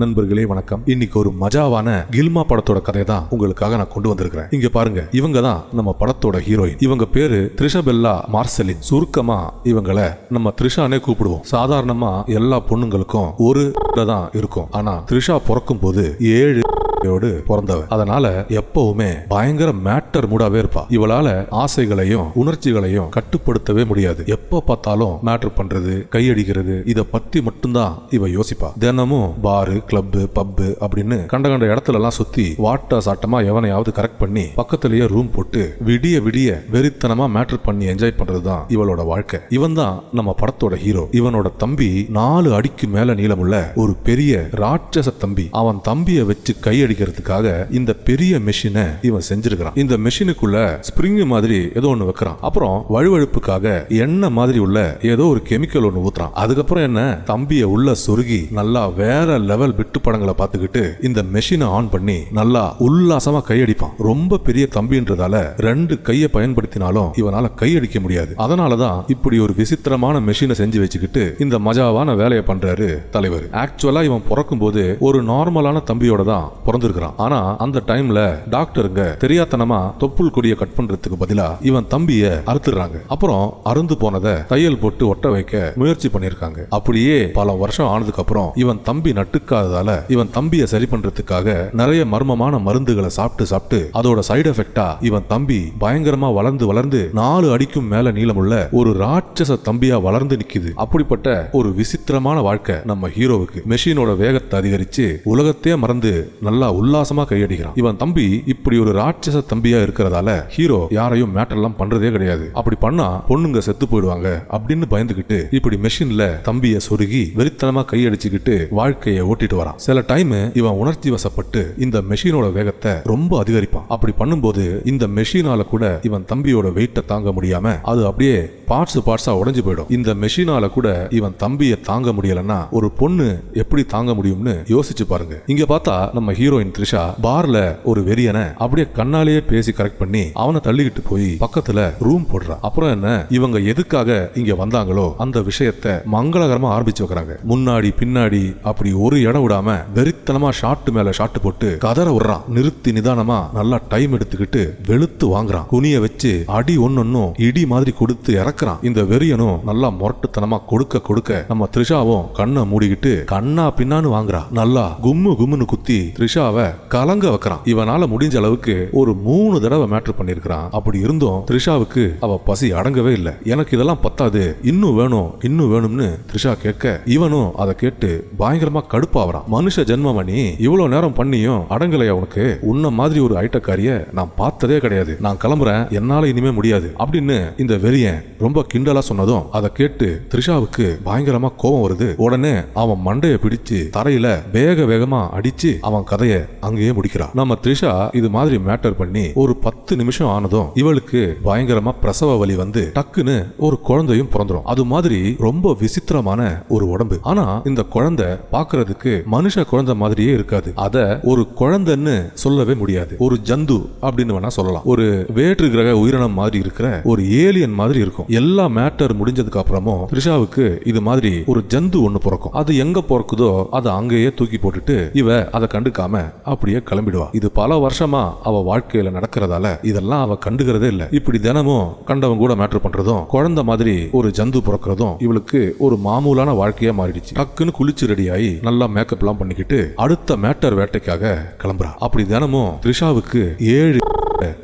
நண்பர்களே வணக்கம். இன்னைக்கு ஒரு மஜாவான கில்மா படத்தோட கதை தான் உங்களுக்காக நான் கொண்டு வந்திருக்கிறேன். இங்க பாருங்க இவங்க தான் நம்ம படத்தோட ஹீரோயின். இவங்க பேரு த்ரிஷபெல்லா மார்சலின். சுருக்கமா இவங்களை நம்ம த்ரிஷானே கூப்பிடுவோம். சாதாரணமா எல்லா பொண்ணுங்களுக்கும் ஒரு தான் இருக்கும். ஆனா த்ரிஷா பிறக்கும் போது ஏழு யோடு பிறந்தவ அதனால எப்பவுமே பயங்கர மேட்டர் மூடாவே இருப்பா இவளால ஆசைகளையும் உணர்ச்சிகளையும் கட்டுப்படுத்தவே முடியாது. எப்ப பார்த்தாலும் மேட்டர் பண்றது கையடிக்கிறது இத பத்தி மட்டும்தான் இவ யோசிப்பா. தினமும் பாரு கிளப்பு பப்பு அப்படின்னு கண்ட கண்ட இடத்துல எல்லாம் சுத்தி வாட்ட சாட்டமா எவனையாவது கரெக்ட் பண்ணி பக்கத்திலேயே ரூம் போட்டு விடிய விடிய வெறித்தனமா மேட்டர் பண்ணி என்ஜாய் பண்றதுதான் இவளோட வாழ்க்கை. இவன் தான் நம்ம படத்தோட ஹீரோ இவனோட தம்பி நாலு அடிக்கு மேல நீளமுள்ள ஒரு பெரிய ராட்சச தம்பி. அவன் தம்பியை வச்சு அடிக்கிறதுக்காக இந்த பெரிய மெஷினை இவன் செஞ்சிருக்கிறான். இந்த மெஷினுக்குள்ள ஸ்பிரிங் மாதிரி ஏதோ ஒன்று வைக்கிறான். அப்புறம் வழுவழுப்புக்காக எண்ணெய் மாதிரி உள்ள ஏதோ ஒரு கெமிக்கல் ஒன்று ஊத்துறான். அதுக்கப்புறம் என்ன? தம்பியை உள்ள சொருகி நல்லா வேற லெவல் விட்டு படங்களை பார்த்துக்கிட்டு இந்த மெஷினை ஆன் பண்ணி நல்லா உல்லாசமா கையடிப்பான். ரொம்ப பெரிய தம்பின்றதால ரெண்டு கையை பயன்படுத்தினாலும் இவனால கையடிக்க முடியாது. அதனாலதான் இப்படி ஒரு விசித்திரமான மெஷினை செஞ்சு வச்சுக்கிட்டு இந்த மஜாவான வேலையை பண்றாரு தலைவர். ஆக்சுவலா இவன் பிறக்கும் போது ஒரு நார்மலான தம்பியோட தான் பிறந்திருக்கிறான் ஆனா அந்த டைம்ல டாக்டருங்க தெரியாதனமா தொப்புள் கொடியை கட் பண்றதுக்கு பதிலா இவன் தம்பிய அறுத்துறாங்க அப்புறம் அருந்து போனதை தையல் போட்டு ஒட்ட வைக்க முயற்சி பண்ணிருக்காங்க அப்படியே பல வருஷம் ஆனதுக்கு அப்புறம் இவன் தம்பி நட்டுக்காததால இவன் தம்பியை சரி பண்றதுக்காக நிறைய மர்மமான மருந்துகளை சாப்பிட்டு சாப்பிட்டு அதோட சைடு எஃபெக்டா இவன் தம்பி பயங்கரமா வளர்ந்து வளர்ந்து நாலு அடிக்கும் மேல நீளமுள்ள ஒரு ராட்சச தம்பியா வளர்ந்து நிக்குது. அப்படிப்பட்ட ஒரு விசித்திரமான வாழ்க்கை நம்ம ஹீரோவுக்கு மெஷினோட வேகத்தை அதிகரிச்சு உலகத்தையே மறந்து நல்லா உல்லாசமா கையடிக்கிறான். இவன் தம்பி இப்படி ஒரு ராட்சச தம்பியா இருக்கிறதால ஹீரோ யாரையும் மேட்டர்லாம் பண்றதே கிடையாது. அப்படி பண்ணா பொண்ணுங்க செத்து போயிடுவாங்க அப்படின்னு பயந்துகிட்டு இப்படி மெஷின்ல தம்பிய சொருகி வெறித்தனமா கையடிச்சுக்கிட்டு வாழ்க்கையை ஓட்டிட்டு வரான். சில டைம் இவன் உணர்ச்சி வசப்பட்டு இந்த மெஷினோட வேகத்தை ரொம்ப அதிகரிப்பான். அப்படி பண்ணும்போது இந்த மெஷினால கூட இவன் தம்பியோட வெயிட்டை தாங்க முடியாம அது அப்படியே பார்ட்ஸ் பார்ட்ஸா உடைஞ்சு போயிடும். இந்த மெஷினால கூட இவன் தம்பியை தாங்க முடியலன்னா ஒரு பொண்ணு எப்படி தாங்க முடியும்னு யோசிச்சு பாருங்க. இங்க பார்த்தா நம்ம ஹீரோ ஹீரோயின் த்ரிஷா பார்ல ஒரு வெறியனை அப்படியே கண்ணாலேயே பேசி கரெக்ட் பண்ணி அவனை தள்ளிக்கிட்டு போய் பக்கத்துல ரூம் போடுறா. அப்புறம் என்ன இவங்க எதுக்காக இங்க வந்தாங்களோ அந்த விஷயத்த மங்களகரமா ஆரம்பிச்சு வைக்கிறாங்க. முன்னாடி பின்னாடி அப்படி ஒரு இடம் விடாம வெறித்தனமா ஷாட்டு மேல ஷாட்டு போட்டு கதற விடுறான் நிறுத்தி நிதானமா நல்லா டைம் எடுத்துக்கிட்டு வெளுத்து வாங்குறான். குனிய வச்சு அடி ஒன்னொன்னும் இடி மாதிரி கொடுத்து இறக்குறான். இந்த வெறியனும் நல்லா முரட்டுத்தனமா கொடுக்க கொடுக்க நம்ம த்ரிஷாவும் கண்ணை மூடிக்கிட்டு கண்ணா பின்னான்னு வாங்குறா. நல்லா கும்மு கும்முன்னு குத்தி த்ரிஷாவை கலங்க வைக்கிறான். இவனால முடிஞ்ச அளவுக்கு ஒரு மூணு தடவை மேட்ரு பண்ணிருக்கிறான் அப்படி இருந்தும் த்ரிஷாவுக்கு அவ பசி அடங்கவே இல்லை. எனக்கு இதெல்லாம் பத்தாது. இன்னும் வேணும் இன்னும் வேணும்னு த்ரிஷா கேட்க இவனும் அதை கேட்டு பயங்கரமா கடுப்பாவறான். மனுஷ ஜென்மமணி இவ்வளவு நேரம் பண்ணியும் அடங்கலையா உனக்கு? உன்ன மாதிரி ஒரு ஐட்டக்காரிய நான் பார்த்ததே கிடையாது. நான் கிளம்புறேன். என்னால இனிமே முடியாது. அப்படின்னு இந்த வெறியன் ரொம்ப கிண்டலா சொன்னதும் அதை கேட்டு த்ரிஷாவுக்கு பயங்கரமா கோபம் வருது. உடனே அவன் மண்டையை பிடிச்சு தரையில வேக வேகமா அடிச்சு அவன் கதைய அங்கேயே முடிக்கிறான். நம்ம த்ரிஷா இது மாதிரி மேட்டர் பண்ணி ஒரு பத்து நிமிஷம் ஆனதும் இவளுக்கு பயங்கரமா பிரசவ வலி வந்து டக்குன்னு ஒரு குழந்தையும் பிறந்துரும். அது மாதிரி ரொம்ப விசித்திரமான ஒரு உடம்பு. ஆனா இந்த குழந்தை பாக்குறதுக்கு மனுஷ குழந்தை மாதிரியே இருக்காது. அத ஒரு குழந்தைன்னு சொல்லவே முடியாது. ஒரு ஜந்து அப்படின்னு வேணா சொல்லலாம். ஒரு வேற்று கிரக உயிரினம் மாதிரி இருக்கிற ஒரு ஏலியன் மாதிரி இருக்கும். எல்லா மேட்டர் முடிஞ்சதுக்கு அப்புறமும் த்ரிஷாவுக்கு இது மாதிரி ஒரு ஜந்து ஒண்ணு பிறக்கும். அது எங்க பிறக்குதோ அதை அங்கேயே தூக்கி போட்டுட்டு இவ அதை கண்டுக்காம அப்படியே கிளம்பிடுவா. இது பல வருஷமா அவ வாழ்க்கையில நடக்கிறதால இதெல்லாம் அவ கண்டுகிறதே இல்ல. இப்படி தினமும் கண்டவன் கூட மேட்டர் பண்றதும் குழந்தை மாதிரி ஒரு ஜந்து பிறக்கிறதும் இவளுக்கு ஒரு மாமூலான வாழ்க்கையா மாறிடுச்சு. டக்குன்னு குளிச்சு ரெடி ஆகி நல்லா மேக்கப் எல்லாம் பண்ணிக்கிட்டு அடுத்த மேட்டர் வேட்டைக்காக கிளம்புறா. அப்படி தினமும் த்ரிஷாவுக்கு ஏழு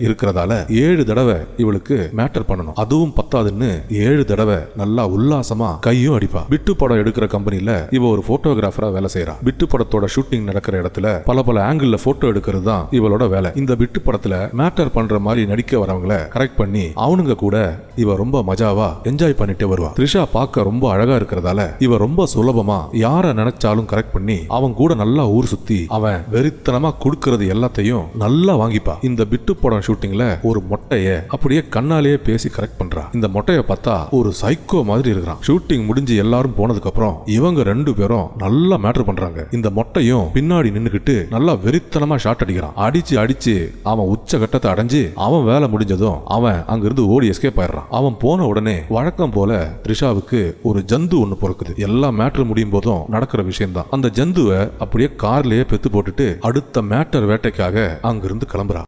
இருக்கிறதால ஏழு தடவை இவளுக்கு மேட்டர் பண்ணணும். அதுவும் பத்தாதுன்னு ஏழு தடவை நல்லா உல்லாசமா கையும் அடிப்பா. பிட்டு படம் எடுக்கிற கம்பெனில இவ ஒரு போட்டோகிராஃபரா வேலை செய்யறா பிட்டு படத்தோட ஷூட்டிங் நடக்கிற இடத்துல பல பல ஆங்கிள் போட்டோ எடுக்கிறது தான் இவளோட வேலை. இந்த பிட்டு படத்துல மேட்டர் பண்ற மாதிரி நடிக்க வரவங்களை கரெக்ட் பண்ணி அவனுங்க கூட இவ ரொம்ப மஜாவா என்ஜாய் பண்ணிட்டே வருவா. த்ரிஷா பார்க்க ரொம்ப அழகா இருக்கிறதால இவ ரொம்ப சுலபமா யார நினைச்சாலும் கரெக்ட் பண்ணி அவன் கூட நல்லா ஊர் சுத்தி அவன் வெறித்தனமா கொடுக்கறது எல்லாத்தையும் நல்லா வாங்கிப்பா. இந்த பிட்டு படம் ஷூட்டிங்ல ஒரு மொட்டைய அப்படியே கண்ணாலேயே பேசி கரெக்ட் பண்றான் இந்த மொட்டைய பார்த்தா ஒரு சைக்கோ மாதிரி இருக்கிறான். ஷூட்டிங் முடிஞ்சு எல்லாரும் போனதுக்கு அப்புறம் இவங்க ரெண்டு பேரும் நல்லா மேட்டர் பண்றாங்க. இந்த மொட்டையும் பின்னாடி நின்னுக்கிட்டு நல்லா வெறித்தனமா ஷாட் அடிக்கிறான். அடிச்சு அடிச்சு அவன் உச்ச கட்டத்தை அடைஞ்சு அவன் வேலை முடிஞ்சதும் அவன் அங்கிருந்து ஓடி எஸ்கேப் ஆயிடுறான். அவன் போன உடனே வழக்கம் போல த்ரிஷாவுக்கு ஒரு ஜந்து ஒன்று பிறக்குது. எல்லா மேட்டர் முடியும் போதும் நடக்கிற விஷயம் தான் அந்த ஜந்துவை அப்படியே கார்லயே பெத்து போட்டுட்டு அடுத்த மேட்டர் வேட்டைக்காக அங்கிருந்து கிளம்புறா.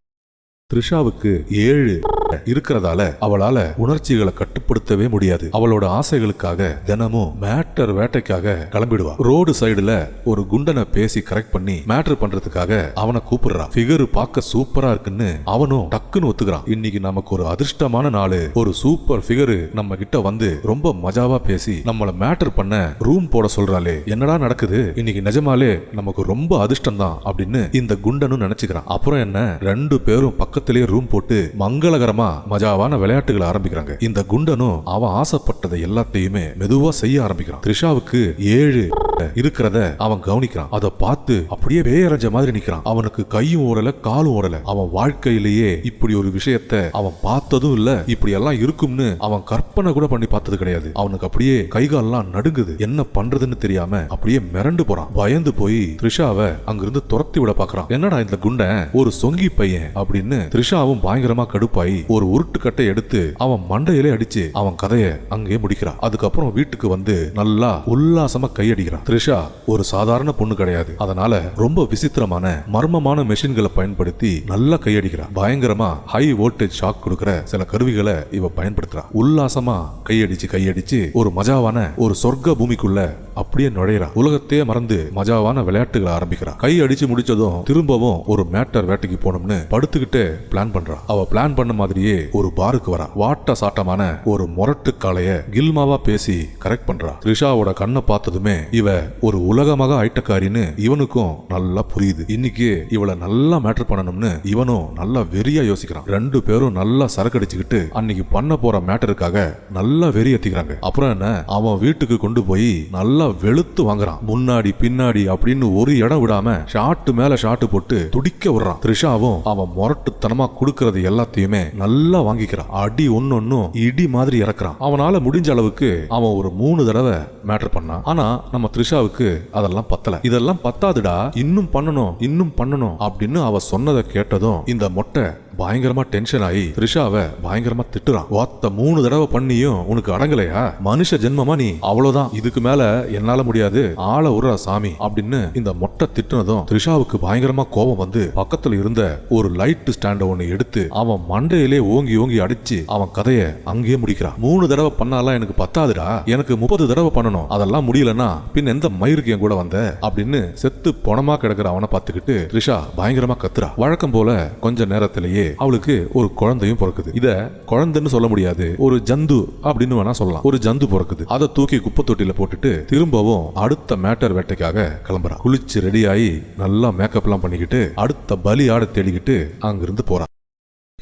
த்ரிஷாவுக்கு ஏழு. இருக்கிறதால அவளால உணர்ச்சிகளை கட்டுப்படுத்தவே முடியாது. அவளோட ஆசைகளுக்காக தினமும் மேட்டர் வேட்டைக்காக கிளம்பிடுவா. ரோடு சைடுல ஒரு குண்டனை பேசி கரெக்ட் பண்ணி மேட்டர் பண்றதுக்காக அவனை கூப்பிடுறான் பிகர் பார்க்க சூப்பரா இருக்குன்னு அவனும் டக்குன்னு ஒத்துக்கிறான். இன்னைக்கு நமக்கு ஒரு அதிர்ஷ்டமான நாள். ஒரு சூப்பர் பிகரு நம்ம கிட்ட வந்து ரொம்ப மஜாவா பேசி நம்மள மேட்டர் பண்ண ரூம் போட சொல்றாளே. என்னடா நடக்குது? இன்னைக்கு நிஜமாலே நமக்கு ரொம்ப அதிர்ஷ்டம் தான் அப்படின்னு இந்த குண்டனும் நினைச்சுக்கிறான். அப்புறம் என்ன? ரெண்டு பேரும் பக்கத்திலேயே ரூம் போட்டு மங்களகரமா மஜாவான விளையாட்டுகளை ஆரம்பிக்கிறாங்க. இந்த குண்டனும் அவன் ஆசைப்பட்டதை எல்லாத்தையுமே மெதுவா செய்ய ஆரம்பிக்கிறான். த்ரிஷாவுக்கு ஏழு இருக்கிறத அவன் கவனிக்கிறான். அதை பார்த்து அப்படியே பேயரைஞ்ச மாதிரி நிக்கிறான். அவனுக்கு கையும் ஓடல காலும் ஓடல. அவன் வாழ்க்கையிலேயே இப்படி ஒரு விஷயத்த அவன் பார்த்ததும் இல்ல இப்படி எல்லாம் இருக்கும்னு அவன் கற்பனை கூட பண்ணி பார்த்தது கிடையாது. அவனுக்கு அப்படியே கைகாலெல்லாம் நடுங்குது. என்ன பண்றதுன்னு தெரியாம அப்படியே மிரண்டு போறான். பயந்து போய் த்ரிஷாவை அங்கிருந்து துரத்தி விட பாக்குறான் என்னடா இந்த குண்டன்? ஒரு சொங்கி பையன் அப்படின்னு த்ரிஷாவும் பயங்கரமா கடுப்பாயி ஒரு உருட்டுக்கட்டை எடுத்து அவன் மண்டையிலே அடிச்சு அவன் கதையை அங்கேயே முடிக்கிறான். அதுக்கப்புறம் வீட்டுக்கு வந்து நல்லா உல்லாசமா கையடிக்கிறான். த்ரிஷா ஒரு சாதாரண பொண்ணு கிடையாது. அதனால ரொம்ப விசித்திரமான மர்மமான மெஷின்களை பயன்படுத்தி நல்லா கையடிக்கிறான். பயங்கரமா ஹை வோல்டேஜ் ஷாக் கொடுக்கிற சில கருவிகளை இவ பயன்படுத்துறா. உல்லாசமா கையடிச்சு கையடிச்சு ஒரு மஜாவான ஒரு சொர்க்க பூமிக்குள்ள அப்படியே நுழையிறா. உலகத்தையே மறந்து மஜாவான விளையாட்டுகளை ஆரம்பிக்கிறா. கை அடிச்சு முடிச்சதும் திரும்பவும் ஒரு மேட்டர் வேட்டைக்கு போனோம்னு படுத்துக்கிட்டு பிளான் பண்றா. அவ பிளான் பண்ண மாதிரி மாதிரியே ஒரு பாருக்கு வரா. வாட்ட சாட்டமான ஒரு முரட்டு காளைய கில்மாவா பேசி கரெக்ட் பண்றா. த்ரிஷாவோட கண்ணை பார்த்ததுமே இவ ஒரு உலகமாக ஐட்டக்காரின்னு இவனுக்கும் நல்லா புரியுது. இன்னைக்கு இவளை நல்லா மேட்டர் பண்ணணும்னு இவனும் நல்லா வெறியா யோசிக்கிறான். ரெண்டு பேரும் நல்லா சரக்கு அடிச்சுக்கிட்டு அன்னைக்கு பண்ண போற மேட்டருக்காக நல்லா வெறி ஏத்திக்கிறாங்க. அப்புறம் என்ன? அவன் வீட்டுக்கு கொண்டு போய் நல்லா வெளுத்து வாங்குறான். முன்னாடி பின்னாடி அப்படின்னு ஒரு இடம் விடாம ஷாட்டு மேல ஷாட்டு போட்டு துடிக்க விடுறான். த்ரிஷாவும் அவன் முரட்டுத்தனமா கொடுக்கறது எல்லாத்தையுமே நல்லா வாங்கிக்கிறான். அடி ஒன்னொன்னும் இடி மாதிரி இறக்குறான். அவனால முடிஞ்ச அளவுக்கு அவன் ஒரு மூணு தடவை மேட்டர் பண்ணான். ஆனா நம்ம த்ரிஷாவுக்கு அதெல்லாம் பத்தல. இதெல்லாம் பத்தாதுடா. இன்னும் பண்ணணும் இன்னும் பண்ணணும் அப்படின்னு அவ சொன்னதை கேட்டதும் இந்த மொட்டை பயங்கரமா டென்ஷன் ஆகி த்ரிஷாவை பயங்கரமா திட்டுறான். ஒத்த மூணு தடவை பண்ணியும் உனக்கு அடங்கலையா? மனுஷ ஜென்மமா நீ? அவ்வளவுதான். இதுக்கு மேல என்னால முடியாது. ஆள உர்றா சாமி. அப்படின்னு இந்த மொட்டை திட்டுனதும் த்ரிஷாவுக்கு பயங்கரமா கோபம் வந்து பக்கத்துல இருந்த ஒரு லைட் ஸ்டாண்ட ஒன்னு எடுத்து அவன் மண்டையிலே ஓங்கி ஓங்கி அடிச்சு அவன் கதைய அங்கேயே முடிக்கிறான். மூணு தடவை பண்ணாலாம் எனக்கு பத்தாதுடா. எனக்கு முப்பது தடவை பண்ணணும். அதெல்லாம் முடியலன்னா பின் எந்த மயிருக்கு என் கூட வந்த? அப்படின்னு செத்து பொணமா கிடக்குற அவனை பார்த்துக்கிட்டு த்ரிஷா பயங்கரமா கத்துறா. வழக்கம் போல கொஞ்ச நேரத்திலேயே அவளுக்கு ஒரு குழந்தையும் பிறக்குது. இத குழந்தைன்னு சொல்ல முடியாது. ஒரு ஜந்து அப்படின்னு வேணா சொல்லலாம். ஒரு ஜந்து பிறக்குது. அதை தூக்கி குப்பை தொட்டில போட்டுட்டு திரும்பவும் அடுத்த மேட்டர் வேட்டைக்காக கிளம்புறான். குளிச்சு ரெடியாகி நல்லா மேக்கப் எல்லாம் பண்ணிக்கிட்டு அடுத்த பலி ஆட தேடிக்கிட்டு அங்கிருந்து போறான்.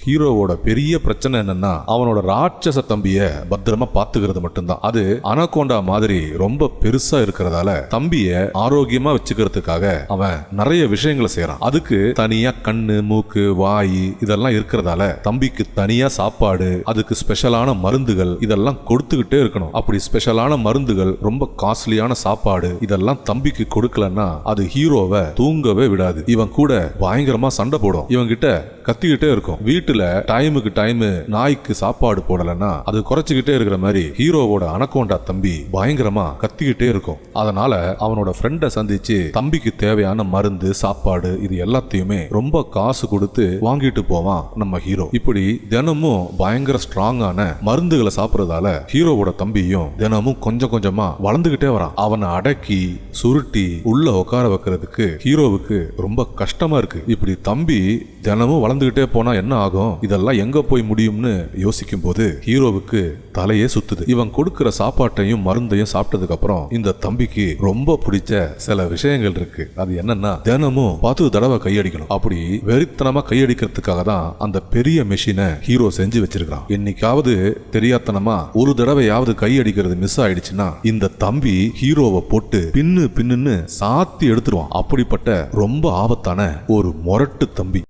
ஹீரோவோட பெரிய பிரச்சனை என்னன்னா அவனோட ராட்சச தம்பிய பத்திரமா பாத்துக்கிறது மட்டும்தான். அது அனகோண்டா மாதிரி ரொம்ப பெருசா இருக்கிறதால தம்பிய ஆரோக்கியமா வச்சுக்கிறதுக்காக அவன் நிறைய விஷயங்களை செய்யறான் அதுக்கு தனியா கண்ணு மூக்கு வாய் இதெல்லாம் இருக்கிறதால தம்பிக்கு தனியா சாப்பாடு அதுக்கு ஸ்பெஷலான மருந்துகள் இதெல்லாம் கொடுத்துக்கிட்டே இருக்கணும். அப்படி ஸ்பெஷலான மருந்துகள் ரொம்ப காஸ்ட்லியான சாப்பாடு இதெல்லாம் தம்பிக்கு கொடுக்கலன்னா அது ஹீரோவை தூங்கவே விடாது. இவன் கூட பயங்கரமா சண்டை போடும். இவன் கிட்ட கத்திக்கிட்டே இருக்கும். வீட்டுல டைமுக்கு டைம் நாய்க்கு சாப்பாடு போடலன்னா அது குறைச்சிக்கிட்டே இருக்கிற மாதிரி ஹீரோவோட அனகோண்டா தம்பி பயங்கரமா கத்திக்கிட்டே இருக்கும். அதனால அவனோட ஃப்ரெண்டை சந்திச்சு தம்பிக்கு தேவையான மருந்து சாப்பாடு இது எல்லாத்தையுமே ரொம்ப காசு கொடுத்து வாங்கிட்டு போவான் நம்ம ஹீரோ. இப்படி தினமும் பயங்கர ஸ்ட்ராங்கான மருந்துகளை சாப்பிட்றதால ஹீரோவோட தம்பியும் தினமும் கொஞ்சம் கொஞ்சமா வளர்ந்துகிட்டே வரான். அவனை அடக்கி சுருட்டி உள்ள உட்கார வைக்கிறதுக்கு ஹீரோவுக்கு ரொம்ப கஷ்டமா இருக்கு. இப்படி தம்பி தினமும் வளர்ந்து வளர்ந்துகிட்டே போனா என்ன ஆகும்? இதெல்லாம் எங்க போய் முடியும்னு யோசிக்கும் போது ஹீரோவுக்கு தலையே சுத்துது. இவன் கொடுக்கிற சாப்பாட்டையும் மருந்தையும் சாப்பிட்டதுக்கு அப்புறம் இந்த தம்பிக்கு ரொம்ப பிடிச்ச சில விஷயங்கள் இருக்கு. அது என்னன்னா தினமும் பத்து தடவை கையடிக்கணும். அப்படி வெறித்தனமா கையடிக்கிறதுக்காக தான் அந்த பெரிய மெஷினை ஹீரோ செஞ்சு வச்சிருக்கான் என்னைக்காவது தெரியாத்தனமா ஒரு தடவையாவது கையடிக்கிறது மிஸ் ஆயிடுச்சுன்னா இந்த தம்பி ஹீரோவை போட்டு பின்னு பின்னுன்னு சாத்தி எடுத்துருவான். அப்படிப்பட்ட ரொம்ப ஆபத்தான ஒரு மொரட்டு தம்பி.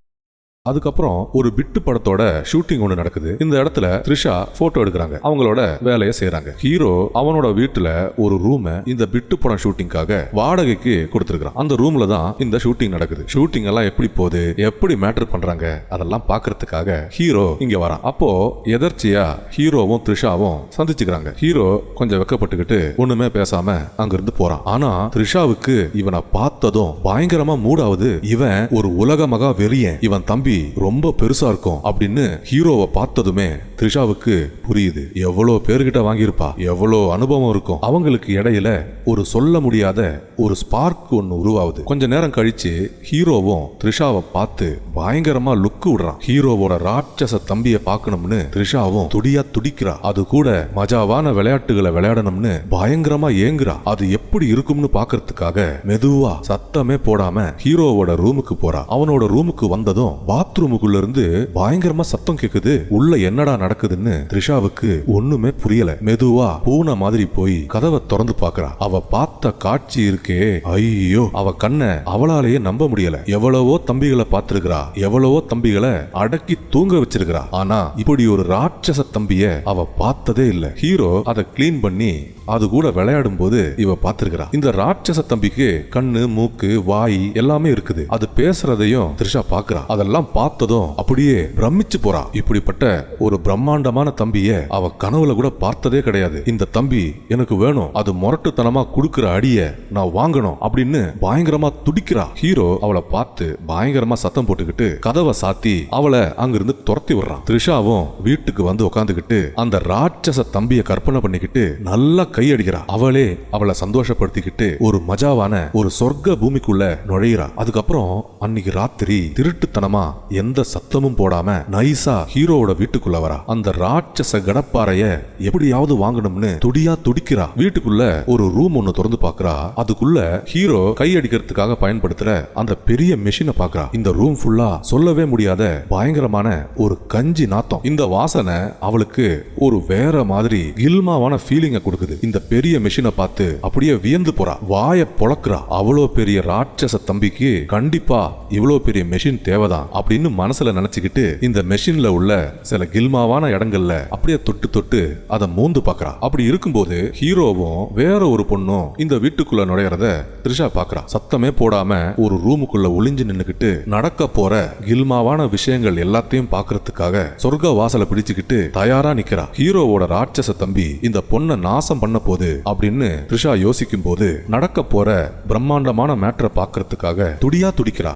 அதுக்கப்புறம் ஒரு பிட்டு படத்தோட ஷூட்டிங் ஒன்று நடக்குது. இந்த இடத்துல த்ரிஷா போட்டோ எடுக்கிறாங்க. அவங்களோட வேலையை செய்யறாங்க ஹீரோ அவனோட வீட்டுல ஒரு ரூமை இந்த பிட்டு படம் ஷூட்டிங்காக வாடகைக்கு கொடுத்துருக்கான் அந்த ரூம்ல தான் இந்த ஷூட்டிங் நடக்குது. ஷூட்டிங் எல்லாம் எப்படி போகுது? எப்படி மேட்டர் பண்றாங்க? அதெல்லாம் பார்க்கறதுக்காக ஹீரோ இங்க வரான். அப்போ எதர்ச்சியா ஹீரோவும் த்ரிஷாவும் சந்திச்சுக்கிறாங்க. ஹீரோ கொஞ்சம் வெக்கப்பட்டுக்கிட்டு ஒண்ணுமே பேசாம அங்கிருந்து போறான். ஆனா த்ரிஷாவுக்கு இவனை பார்த்ததும் பயங்கரமா மூடாவது இவன் ஒரு உலக மகா வெறியன். இவன் தம்பி ரொம்ப பெருசா இருக்கும் அப்படின்னு ஹீரோவை பார்த்ததுமே த்ரிஷாவுக்கு புரியுது. எவ்வளோ பேர்கிட்ட வாங்கியிருப்பா? எவ்வளோ அனுபவம் இருக்கும்? அவங்களுக்கு இடையில ஒரு சொல்ல முடியாத ஒரு ஸ்பார்க் ஒன்னு உருவாகுது. கொஞ்ச நேரம் கழிச்சு ஹீரோவும் த்ரிஷாவை பார்த்து பயங்கரமா லுக்கு விடுறான். ஹீரோவோட ராட்சச தம்பியை பார்க்கணும்னு த்ரிஷாவும் துடியா துடிக்கிறா. அது கூட மஜாவான விளையாட்டுகளை விளையாடணும்னு பயங்கரமா ஏங்குறா. அது எப்படி இருக்கும்னு பாக்குறதுக்காக மெதுவா சத்தமே போடாம ஹீரோவோட ரூமுக்கு போறா. அவனோட ரூமுக்கு வந்ததும் பாத்ரூமுக்குள்ள இருந்து பயங்கரமா சத்தம் கேக்குது. உள்ள என்னடா நடக்குதுன்னு த்ரிஷாவுக்கு ஒண்ணுமே புரியல. மெதுவா பூனை மாதிரி போய் கதவை திறந்து பார்க்கறா அவ பார்த்த காட்சி இருக்கே. ஐயோ அவ கண்ணை அவளாலேயே நம்ப முடியல. எவ்வளவோ தம்பிகளை பார்த்திருக்கிறா. எவ்வளவோ தம்பிகளை அடக்கி தூங்க வச்சிருக்கிறா. ஆனா இப்படி ஒரு ராட்சச தம்பிய அவ பார்த்ததே இல்ல. ஹீரோ அதை கிளீன் பண்ணி அது கூட விளையாடும் போது இவ பாத்திருக்கிறா இந்த ராட்சச தம்பிக்கு கண்ணு மூக்கு வாய் எல்லாமே இருக்குது. அது பேசுறதையும் த்ரிஷா பாக்குறா அதெல்லாம் பார்த்ததும் அப்படியே பிரமிச்சு போறா. இப்படிப்பட்ட ஒரு பிரம்மாண்டமான தம்பிய அவ கனவுல கூட பார்த்ததே கிடையாது. இந்த தம்பி எனக்கு வேணும். அது முரட்டுத்தனமா குடுக்கிற அடிய நான் வாங்கணும் அப்படின்னு பயங்கரமா துடிக்கிறா. ஹீரோ அவளை பார்த்து பயங்கரமா சத்தம் போட்டுக்கிட்டு கதவை சாத்தி அவளை அங்கிருந்து துரத்தி விடுறான். த்ரிஷாவும் வீட்டுக்கு வந்து உட்காந்துக்கிட்டு அந்த ராட்சச தம்பியை கற்பனை பண்ணிக்கிட்டு நல்லா கையடிக்கிறா அவளே அவளை சந்தோஷப்படுத்திக்கிட்டு ஒரு மஜாவான ஒரு சொர்க்க பூமிக்குள்ள நுழையிறா அதுக்கப்புறம் அன்னைக்கு ராத்திரி திருட்டுத்தனமா எந்த சத்தமும் போடாம நைசா ஹீரோவோட வீட்டுக்குள்ள வரா. அந்த ராட்சச கடப்பாறைய எப்படியாவது வாங்கணும்னு துடியா துடிக்கிறா. வீட்டுக்குள்ள ஒரு ரூம் ஒன்னு திறந்து பாக்குறா. அதுக்குள்ள ஹீரோ கையடிக்கிறதுக்காக பயன்படுத்துற அந்த பெரிய மெஷினை பாக்குறா. இந்த ரூம் ஃபுல்லா சொல்லவே முடியாத பயங்கரமான ஒரு கஞ்சி நாத்தம். இந்த வாசனை அவளுக்கு ஒரு வேற மாதிரி இல்மாவான ஃபீலிங்கை கொடுக்குது. இந்த பெரிய மெஷினை பார்த்து அப்படியே வியந்து போறா. வாய பொளக்குறா. அவ்வளோ பெரிய ராட்சச தம்பிக்கு கண்டிப்பா இவ்வளோ பெரிய மெஷின் தேவைதான் அப்படின்னு மனசுல நினைச்சுக்கிட்டு இந்த மெஷின்ல உள்ள சில கில்மாவான இடங்கள்ல அப்படியே தொட்டு தொட்டு அதை மூந்து பாக்குறா. அப்படி இருக்கும்போது ஹீரோவும் வேற ஒரு பொண்ணும் இந்த வீட்டுக்குள்ள நுழையறத த்ரிஷா பாக்குறா. சத்தமே போடாம ஒரு ரூமுக்குள்ள ஒளிஞ்சு நின்னுக்கிட்டு நடக்க போற கில்மாவான விஷயங்கள் எல்லாத்தையும் பார்க்கறதுக்காக சொர்க்க வாசலை பிடிச்சுக்கிட்டு தயாரா நிக்கிறா. ஹீரோவோட ராட்சச தம்பி இந்த பொண்ணை நாசம் பண்ண போது அப்படின்னு த்ரிஷா யோசிக்கும் போது நடக்க போற பிரம்மாண்டமான மேட்டரை பார்க்கறதுக்காக துடியா துடிக்கிறா.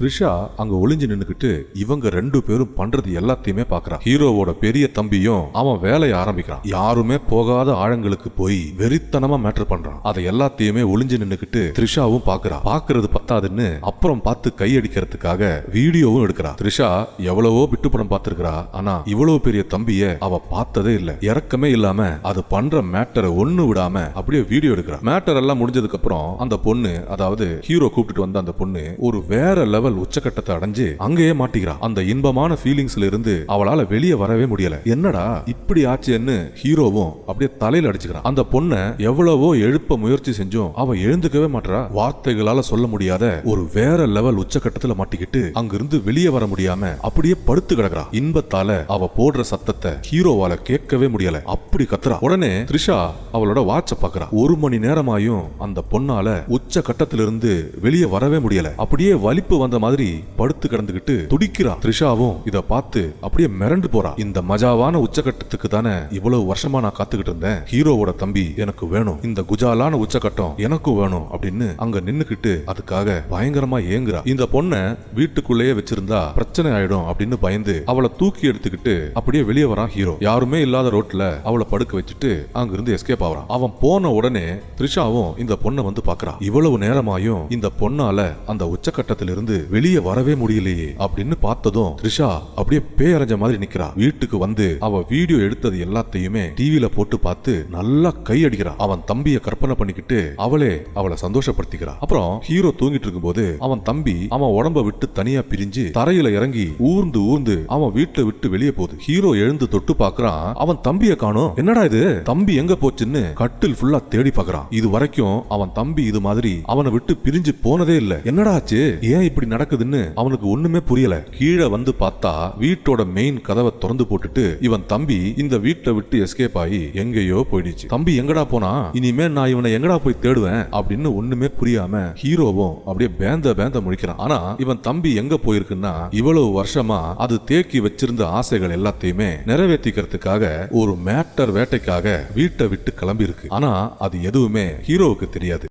த்ரிஷா அங்க ஒளிஞ்சு நின்னுக்கிட்டு இவங்க ரெண்டு பேரும் பண்றது எல்லாத்தையுமே பாக்குறான். ஹீரோவோட பெரிய தம்பியும் அவன் வேலையை ஆரம்பிக்கிறான். யாருமே போகாத ஆழங்களுக்கு போய் வெறித்தனமா மேட்டர் பண்றான். அதை எல்லாத்தையுமே ஒளிஞ்சு நின்னுக்கிட்டு த்ரிஷாவும் பாக்குறான். பாக்குறது பத்தாதுன்னு அப்புறம் பார்த்து கையடிக்கிறதுக்காக வீடியோவும் எடுக்கிறா த்ரிஷா எவ்வளவோ விட்டு படம் பார்த்திருக்கிறா. ஆனா இவ்வளவு பெரிய தம்பிய அவ பார்த்ததே இல்ல. இறக்கமே இல்லாம அது பண்ற மேட்டரை ஒண்ணு விடாம அப்படியே வீடியோ எடுக்கிறா மேட்டர் எல்லாம் முடிஞ்சதுக்கு அப்புறம் அந்த பொண்ணு அதாவது ஹீரோ கூப்பிட்டுட்டு வந்த அந்த பொண்ணு ஒரு வேற லெவல் உச்சக்கட்டத்தை அடைஞ்சு அங்கேயே மாட்டிக்கிறா. அந்த இன்பமான ஃபீலிங்ஸ்ல இருந்து அவளால வெளியே வரவே முடியல. என்னடா இப்படி ஆச்சுன்னு ஹீரோவும் அப்படியே தலையில அடிச்சுக்கிறான். அந்த பொண்ணை எவ்வளவோ எழுப்ப முயற்சி செஞ்சும் அவ எழுந்துக்கவே மாட்டா வார்த்தைகளால சொல்ல முடியாத ஒரு வேற லெவல் உச்சக்கட்டத்துல மாட்டிக்கிட்டு அங்கிருந்து வெளியே வர முடியாம அப்படியே படுத்து கிடக்குறா. இன்பத்தால அவ போடுற சத்தத்தை ஹீரோவால கேட்கவே முடியல. அப்படி கத்துறா. உடனே த்ரிஷா அவளோட வாட்ச பாக்குறா. ஒரு மணி நேரமாயும் அந்த பொண்ணால உச்ச கட்டத்திலிருந்து வெளியே வரவே முடியல. அப்படியே வலிப்பு வந்து மாதிரி படுத்து கிடந்துகிட்டு துடிக்கிறா. த்ரிஷாவும் இத பார்த்து அப்படியே மிரண்டு போறா. இந்த மஜாவான உச்சகட்டத்துக்கு தானே இவ்வளவு வருஷமா நான் காத்துக்கிட்டு இருந்தேன். ஹீரோவோட தம்பி எனக்கு வேணும். இந்த குஜாலான உச்சகட்டம் எனக்கும் வேணும் அப்படின்னு அங்க நின்னுக்கிட்டு அதுக்காக பயங்கரமா ஏங்குறா. இந்த பொண்ணை வீட்டுக்குள்ளேயே வச்சிருந்தா பிரச்சனை ஆயிடும் அப்படின்னு பயந்து அவளை தூக்கி எடுத்துக்கிட்டு அப்படியே வெளியே வரான் ஹீரோ. யாருமே இல்லாத ரோட்ல அவளை படுக்க வச்சுட்டு அங்கிருந்து எஸ்கேப் ஆகிறான். அவன் போன உடனே த்ரிஷாவும் இந்த பொண்ணை வந்து பாக்குறா இவ்வளவு நேரமாயும் இந்த பொண்ணால அந்த உச்சகட்டத்திலிருந்து வெளியே வரவே முடியலையே அப்படின்னு பார்த்ததும் த்ரிஷா அப்படியே பேரஞ்ச மாதிரி நிக்கிறா. வீட்டுக்கு வந்து அவ வீடியோ எடுத்தது எல்லாத்தையுமே டிவில போட்டு பார்த்து நல்லா கை அடிக்கிறா அவன் தம்பிய கற்பனை பண்ணிக்கிட்டு அவளே அவளை சந்தோஷப்படுத்திக்கிறா. அப்புறம் ஹீரோ தூங்கிட்டு இருக்கும்போது அவன் தம்பி அவன் உடம்ப விட்டு தனியா பிரிஞ்சு தரையில இறங்கி ஊர்ந்து ஊர்ந்து அவன் வீட்டை விட்டு வெளியே போகுது ஹீரோ எழுந்து தொட்டு பாக்குறான் அவன் தம்பிய காணும். என்னடா இது? தம்பி எங்க போச்சுன்னு கட்டில் ஃபுல்லா தேடி பாக்குறான் இது வரைக்கும் அவன் தம்பி இது மாதிரி அவனை விட்டு பிரிஞ்சு போனதே இல்ல. என்னடா ஆச்சு? ஏன் இப்படி நடக்குதுன்னு அவனுக்கு ஒண்ணுமே புரியல. கீழே வந்து பார்த்தா வீட்டோட மெயின் கதவை திறந்து போட்டுட்டு இவன் தம்பி இந்த வீட்டை விட்டு எஸ்கேப் ஆகி எங்கேயோ போயிடுச்சு. தம்பி எங்கடா போனா? இனிமே நான் இவனை எங்கடா போய் தேடுவேன்? அப்படின்னு ஒண்ணுமே புரியாம ஹீரோவும் அப்படியே பேந்த பேந்த முழிக்கிறான். ஆனா இவன் தம்பி எங்க போயிருக்குன்னா இவ்வளவு வருஷமா அது தேக்கி வச்சிருந்த ஆசைகள் எல்லாத்தையுமே நிறைவேற்றிக்கிறதுக்காக ஒரு மேட்டர் வேட்டைக்காக வீட்டை விட்டு கிளம்பி இருக்கு ஆனா அது எதுவுமே ஹீரோவுக்கு தெரியாது.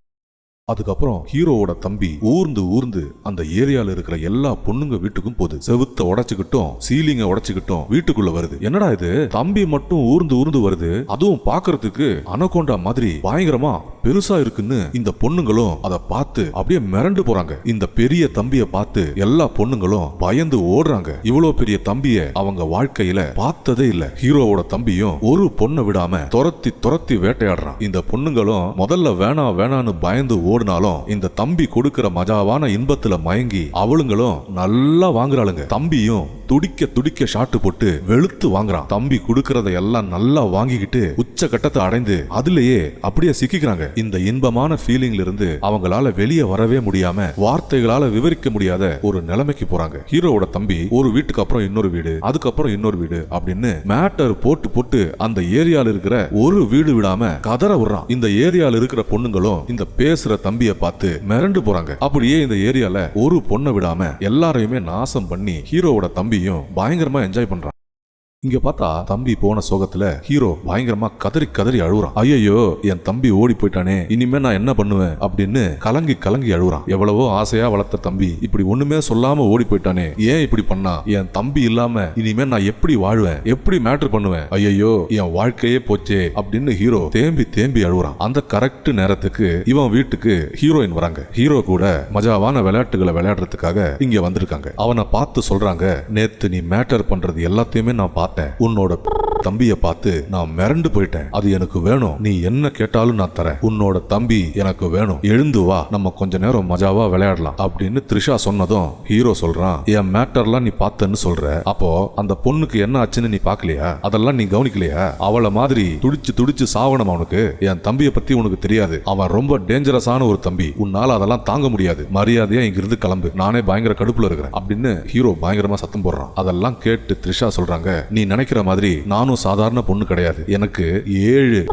அதுக்கப்புறம் ஹீரோவோட தம்பி ஊர்ந்து ஊர்ந்து அந்த ஏரியால இருக்கிற எல்லா பொண்ணுங்க வீட்டுக்கும் போகுது. செவுத்த உடைச்சுக்கிட்டும் சீலிங்க உடைச்சுக்கிட்டும் வீட்டுக்குள்ள வருது. என்னடா இது? தம்பி மட்டும் ஊர்ந்து ஊர்ந்து வருது. அதுவும் பாக்குறதுக்கு அனகொண்டா மாதிரி பயங்கரமா பெருசா இருக்குன்னு இந்த பொண்ணுங்களும் அதை பார்த்து அப்படியே மிரண்டு போறாங்க. இந்த பெரிய தம்பிய பார்த்து எல்லா பொண்ணுங்களும் பயந்து ஓடுறாங்க. இவ்வளவு பெரிய தம்பிய அவங்க வாழ்க்கையில பார்த்ததே இல்ல. ஹீரோவோட தம்பியும் ஒரு பொண்ணை விடாம துரத்தி துரத்தி வேட்டையாடுறான். இந்த பொண்ணுங்களும் முதல்ல வேணாம் வேணான்னு பயந்து ஓடினாலும் இந்த தம்பி கொடுக்கிற மஜாவான இன்பத்துல மயங்கி அவளுங்களும் நல்லா வாங்குறாளுங்க. தம்பியும் துடிக்க துடிக்க ஷாட்டு போட்டு வெளுத்து வாங்குறான். தம்பி கொடுக்கறத எல்லாம் நல்லா வாங்கிக்கிட்டு உச்ச கட்டத்தை அடைந்து அதுலயே அப்படியே சிக்கிக்கிறாங்க. இந்த இன்பமான ஃபீலிங்ல இருந்து அவங்களால வெளியே வரவே முடியாம வார்த்தைகளால விவரிக்க முடியாத ஒரு நிலைமைக்கு போறாங்க. ஹீரோவோட தம்பி ஒரு வீட்டுக்கு அப்புறம் இன்னொரு வீடு அதுக்கப்புறம் இன்னொரு வீடு அப்படின்னு மேட்டர் போட்டு போட்டு அந்த ஏரியால இருக்கிற ஒரு வீடு விடாம கதற விடுறான். இந்த ஏரியால இருக்கிற பொண்ணுங்களும் இந்த பேசுற தம்பிய பார்த்து மிரண்டு போறாங்க. அப்படியே இந்த ஏரியால ஒரு பொண்ணை விடாம எல்லாரையுமே நாசம் பண்ணி ஹீரோவோட தம்பி தம்பியும் பயங்கரமா என்ஜாய் பண்றான். இங்க பார்த்தா தம்பி போன சோகத்துல ஹீரோ பயங்கரமா கதறி கதறி அழுகுறான் ஐயோ என் தம்பி ஓடி போயிட்டானே இனிமே நான் என்ன பண்ணுவேன்? அப்படின்னு கலங்கி கலங்கி அழுகுறான் எவ்வளவோ ஆசையா வளர்த்த தம்பி இப்படி ஒண்ணுமே சொல்லாம ஓடி போயிட்டானே ஏன் இப்படி பண்ணா? என் தம்பி இல்லாம இனிமே நான் எப்படி வாழ்வேன்? எப்படி மேட்ரு பண்ணுவேன்? ஐயோ என் வாழ்க்கையே போச்சே அப்படின்னு ஹீரோ தேம்பி தேம்பி அழுகுறான் அந்த கரெக்ட் நேரத்துக்கு இவன் வீட்டுக்கு ஹீரோயின் வராங்க. ஹீரோ கூட மஜாவான விளையாட்டுகளை விளையாடுறதுக்காக இங்க வந்திருக்காங்க. அவனை பார்த்து சொல்றாங்க நேத்து நீ மேட்டர் பண்றது எல்லாத்தையுமே நான் பார்த்தேன் உன்னோட தம்பிய பார்த்து நான் மிரண்டு போயிட்டேன். அது எனக்கு வேணும். நீ என்ன கேட்டாலும் நான் தரேன். உன்னோட தம்பி எனக்கு வேணும். எழுந்து வா. நம்ம கொஞ்ச நேரம் மஜாவா விளையாடலாம். அப்படின்னு த்ரிஷா சொன்னதும் ஹீரோ சொல்றான் என் மேட்டர்லாம் நீ பார்த்தேன்னு சொல்ற. அப்போ அந்த பொண்ணுக்கு என்ன ஆச்சுன்னு நீ பாக்கலையா அதெல்லாம் நீ கவனிக்கலையா? அவளை மாதிரி துடிச்சு துடிச்சு சாவணும் அவனுக்கு. என் தம்பியை பத்தி உனக்கு தெரியாது. அவன் ரொம்ப டேஞ்சரஸான ஒரு தம்பி. உன்னால அதெல்லாம் தாங்க முடியாது. மரியாதையா இங்கிருந்து கிளம்பு. நானே பயங்கர கடுப்புல இருக்கிறேன். அப்படின்னு ஹீரோ பயங்கரமா சத்தம் போடுறான். அதெல்லாம் கேட்டு த்ரிஷா சொல்றாங்க நீ நினைக்கிற மாதிரி நானும் சாதாரண பொண்ணு கிடையாது. எனக்கு ஏழு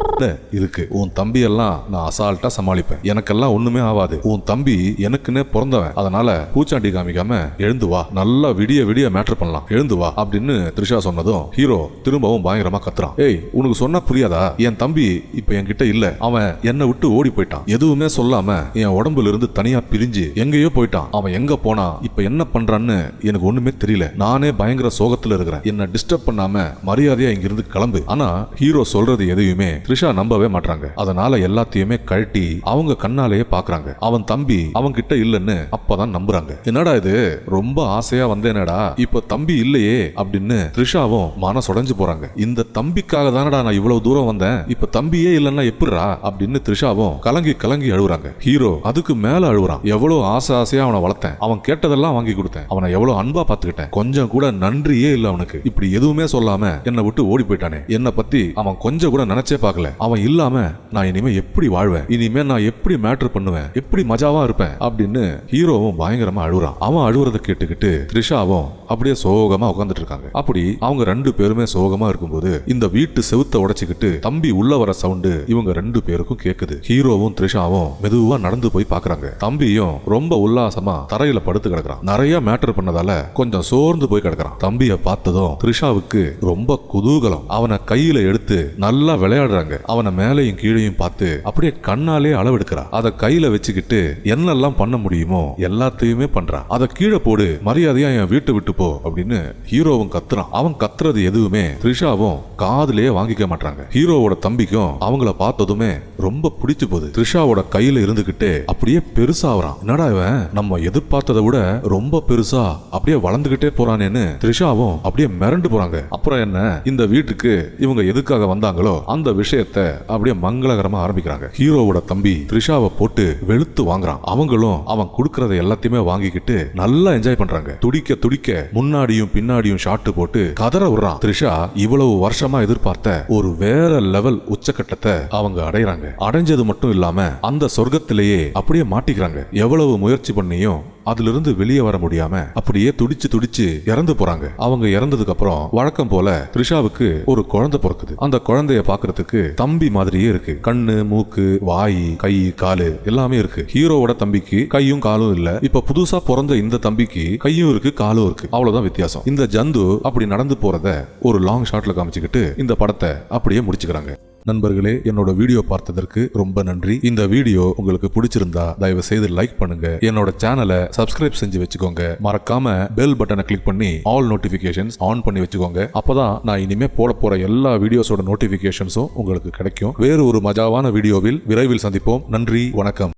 இருக்கு. உன் தம்பி எல்லாம் நான் அசால்ட்டா சமாளிப்பேன். எனக்கெல்லாம் ஒண்ணுமே ஆகாது. உன் தம்பி எனக்குன்னே பிறந்தவன். அதனால பூச்சாண்டி காமிக்காம எழுந்து வா. நல்லா விடிய விடிய மேட்டர் பண்ணலாம். எழுந்து வா அப்படின்னு த்ரிஷா சொன்னதும் ஹீரோ திரும்பவும் பயங்கரமா கத்துறான். ஏய் உனக்கு சொன்னா புரியாதா? என் தம்பி இப்ப என்கிட்ட இல்ல. அவன் என்னை விட்டு ஓடி போயிட்டான். எதுவுமே சொல்லாம என் உடம்புல இருந்து தனியா பிரிஞ்சு எங்கேயோ போயிட்டான். அவன் எங்க போனா? இப்ப என்ன பண்றான்னு எனக்கு ஒண்ணுமே தெரியல. நானே பயங்கர சோகத்துல இருக்கிறேன். என்ன டிஸ்டர்ப் பண்ணாம மரியாதையா இங்கிருந்து கிளம்பு. ஆனா ஹீரோ சொல்றது எதையுமே த்ரிஷா நம்பவே மாட்றாங்க. அதனால எல்லாத்தையுமே கழட்டி அவங்க கண்ணாலேயே பாக்குறாங்க. அவன் தம்பி அவங்க கிட்ட இல்லைன்னு அப்பதான் நம்புறாங்க. என்னடா இது? ரொம்ப ஆசையா வந்தேனடா. இப்ப தம்பி இல்லையே அப்படின்னு த்ரிஷாவும் மனசுடைஞ்சு போறாங்க. இந்த தம்பிக்காக தானடா நான் இவ்வளவு தூரம் வந்தேன். இப்ப தம்பியே இல்லைன்னா எப்படிரா அப்படின்னு த்ரிஷாவும் கலங்கி கலங்கி அழுகுறாங்க ஹீரோ அதுக்கு மேல அழுகுறான் எவ்வளவு ஆசை ஆசையா அவனை வளர்த்தேன். அவன் கேட்டதெல்லாம் வாங்கி கொடுத்தேன். அவனை எவ்வளவு அன்பா பாத்துக்கிட்டேன் கொஞ்சம் கூட நன்றியே இல்ல அவனுக்கு. இப்படி எதுவுமே சொல்லாம என்னை விட்டு ஓடி போயிட்டானே என்னை பத்தி அவன் கொஞ்சம் கூட நினைச்சே பார்க்கல. அவன் இல்லாம நான் இனிமே எப்படி வாழ்வேன்? இனிமே நான் எப்படி மேட்டர் பண்ணுவேன்? எப்படி மஜாவா இருப்பேன்? அப்படின்னு ஹீரோவும் பயங்கரமா அழுகுறான். அவன் அழுகுறத கேட்டுக்கிட்டு த்ரிஷாவும் அப்படியே சோகமா உட்காந்துட்டு இருக்காங்க. அப்படி அவங்க ரெண்டு பேருமே சோகமா இருக்கும்போது இந்த வீட்டு செவுத்த உடைச்சுக்கிட்டு தம்பி உள்ள வர சவுண்டு இவங்க ரெண்டு பேருக்கும் கேக்குது. ஹீரோவும் த்ரிஷாவும் மெதுவா நடந்து போய் பாக்குறாங்க. தம்பியும் ரொம்ப உல்லாசமா தரையில படுத்து கிடக்குறான். நிறைய மேட்டர் பண்ணதால கொஞ்சம் சோர்ந்து போய் கிடக்குறான். தம்பிய பார்த்ததும் த்ரிஷாவுக்கு ரொம்ப குதூகலம் அவனை கையில எடுத்து நல்லா விளையாடுறாங்க. அவனை மேலையும் கீழையும் பார்த்து அப்படியே கண்ணாலே அளவெடுக்கிறா. அதை கையில வச்சுக்கிட்டு என்னெல்லாம் பண்ண முடியுமோ எல்லாத்தையுமே பண்றான் அதை கீழே போடு மரியாதையா என் வீட்டை விட்டு போ அப்படின்னு ஹீரோவும் கத்துறான். அவன் கத்துறது எதுவுமே த்ரிஷாவும் காதுலயே வாங்கிக்க மாட்டாங்க ஹீரோவோட தம்பிக்கும் அவங்கள பார்த்ததுமே ரொம்ப பிடிச்சு போகுது. த்ரிஷாவோட கையில இருந்துகிட்டு அப்படியே பெருசாவறான். என்னடா இவன்? நம்ம எதிர்பார்த்ததை விட ரொம்ப பெருசா அப்படியே வளர்ந்துகிட்டே போறானேன்னு த்ரிஷாவும் அப்படியே மிரண்டு போறாங்க. அப்புறம் என்ன? இந்த வீட்டுக்கு இவங்க எதுக்காக வந்தாங்களோ அந்த விஷயத்த அப்படியே மங்களகரமா ஆரம்பிக்கிறாங்க. ஹீரோவோட தம்பி த்ரிஷாவை போட்டு வெளுத்து வாங்குறான். அவங்களும் அவன் கொடுக்கறத எல்லாத்தையுமே வாங்கிக்கிட்டு நல்லா என்ஜாய் பண்றாங்க. துடிக்க துடிக்க முன்னாடியும் பின்னாடியும் ஷாட்டு போட்டு கதற விடுறான். த்ரிஷா இவ்வளவு வருஷமா எதிர்பார்த்த ஒரு வேற லெவல் உச்சக்கட்டத்தை அவங்க அடையிறாங்க. அடைஞ்சது மட்டும் இல்லாம அந்த சொர்க்கத்திலேயே அப்படியே மாட்டிக்கிறாங்க. எவ்வளவு முயற்சி பண்ணியும் அதிலிருந்து வெளியே வர முடியாம அப்படியே துடிச்சு துடிச்சு இறந்து போறாங்க. அவங்க இறந்ததுக்கு அப்புறம் வழக்கம் போல த்ரிஷாவுக்கு ஒரு குழந்தை பிறக்குது. அந்த குழந்தைய பாக்குறதுக்கு தம்பி மாதிரியே இருக்கு. கண்ணு மூக்கு வாய் கை காலு எல்லாமே இருக்கு. ஹீரோவோட தம்பிக்கு கையும் காலும் இல்ல. இப்ப புதுசா பிறந்த இந்த தம்பிக்கு கையும் இருக்கு காலும் இருக்கு. அவ்வளவுதான் வித்தியாசம். இந்த ஜந்து அப்படி நடந்து போறத ஒரு லாங் ஷாட்ல காமிச்சுக்கிட்டு இந்த படத்தை அப்படியே முடிச்சுக்கிறாங்க. நண்பர்களே என்னோட வீடியோ பார்த்ததற்கு ரொம்ப நன்றி. இந்த வீடியோ உங்களுக்கு பிடிச்சிருந்தா தயவு செய்து லைக் பண்ணுங்க. என்னோட சேனலை சப்ஸ்கிரைப் செஞ்சு வச்சுக்கோங்க. மறக்காம பெல் பட்டனை கிளிக் பண்ணி ஆல் நோட்டிபிகேஷன்ஸ் ஆன் பண்ணி வச்சுக்கோங்க. அப்பதான் நான் இனிமே போட போற எல்லா வீடியோஸோட நோட்டிபிகேஷன்ஸும் உங்களுக்கு கிடைக்கும். வேறு ஒரு மஜாவான வீடியோவில் விரைவில் சந்திப்போம். நன்றி வணக்கம்.